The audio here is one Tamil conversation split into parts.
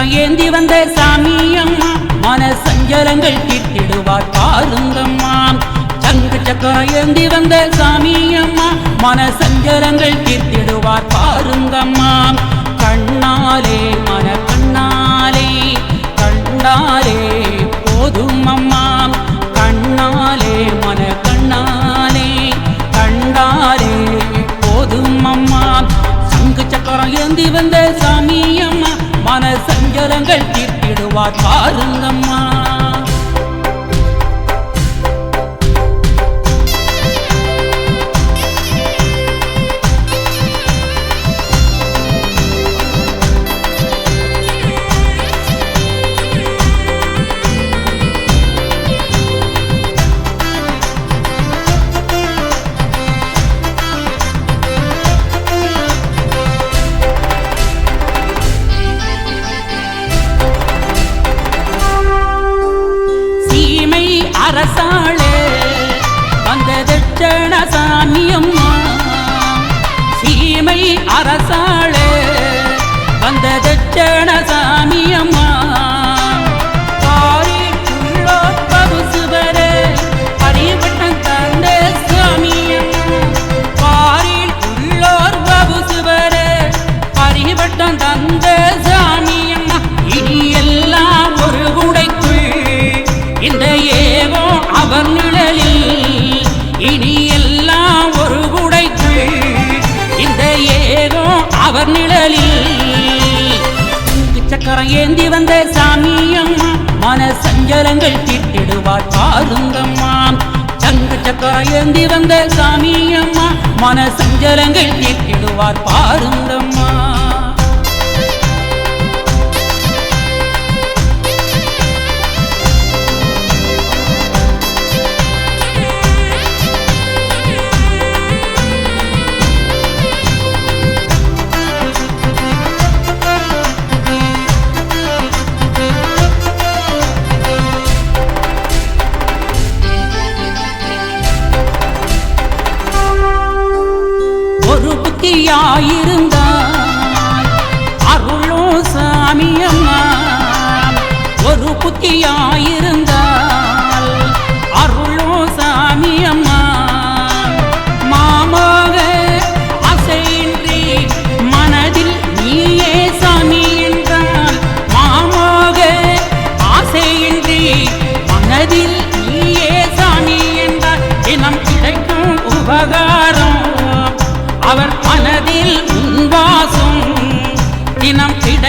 சக்கரம் ஏந்தி வந்த சாமி மன சஞ்சலங்கள் தீர்த்திடுவார் பாருங்கம்மா. சங்கு சக்கரம் ஏந்தி வந்த சாமியம்மா மன சஞ்சலங்கள் தீர்த்திடுவார் பாருங்கம்மா. கண்ணாலே மன கண்ணாலே கண்ணாலே போதும் அம்மா சஞ்சலங்கள் தீர்த்திடுவார் பாருங்கம்மா தானியம் அவர் நிழலில் சங்கு சக்கரம் ஏந்தி வந்த சாமி மன சஞ்சலங்கள் தீர்த்திடுவார் பாருங்கம்மா. சங்கு சக்கரம் ஏந்தி வந்த சாமியம்மா மன சஞ்சலங்கள் தீர்த்திடுவார் பாருங்கம்மா. புத்தியாயிருந்தால் அருளும் சாமியம்மா ஒரு புத்தியாயிருந்தால்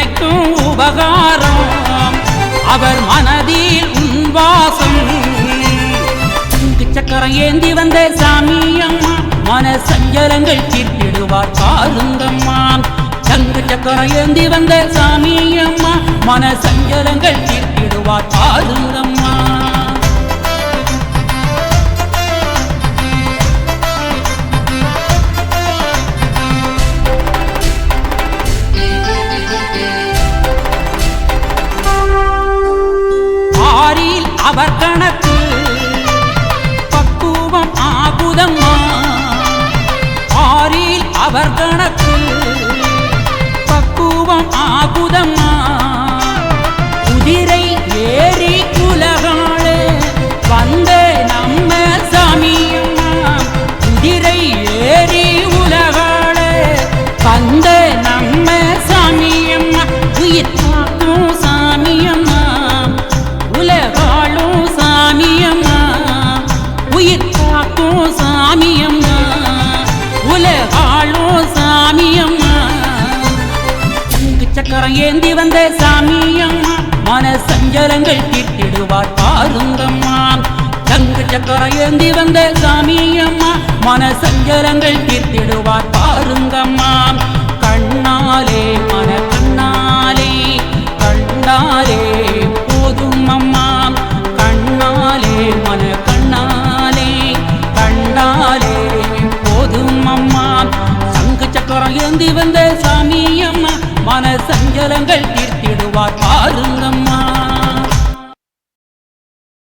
தினம் உபகாரம். அவர் மனதில் உன்வாசம். சக்கரம் ஏந்தி வந்த சாமி அம்மா மன சஞ்சலங்கள் தீர்த்திடுவார் பாருங்கம்மா. சங்கு சக்கரம் ஏந்தி வந்த சாமி அம்மா மன சஞ்சலங்கள் தீர்த்திடுவார் பாருங்கம்மா. அவர் கணக்கு பக்குவம் ஆகுதம்மா? ஆரில் அவர் கணக்கு பக்குவம் ஆ ஏந்தி வந்த சாமியம்மா மன சஞ்சலங்கள் கிட்டிடுவார் பாருங்கம்மா. சங்கு சக்கரம் ஏந்தி வந்த சாமியம்மா மன சஞ்சலங்கள் கிட்டிடுவார் பாருங்கம்மா. கண்ணாலே மன கண்ணாலே கண்ணாலே போதும் அம்மா கண்ணாலே மன கண்ணாலே கண்ணாலே போதும் அம்மா சங்கு சக்கரம் ஏந்தி வந்த சாமி மன சஞ்சலங்கள் தீர்த்திடுவார். பாருங்கம்மா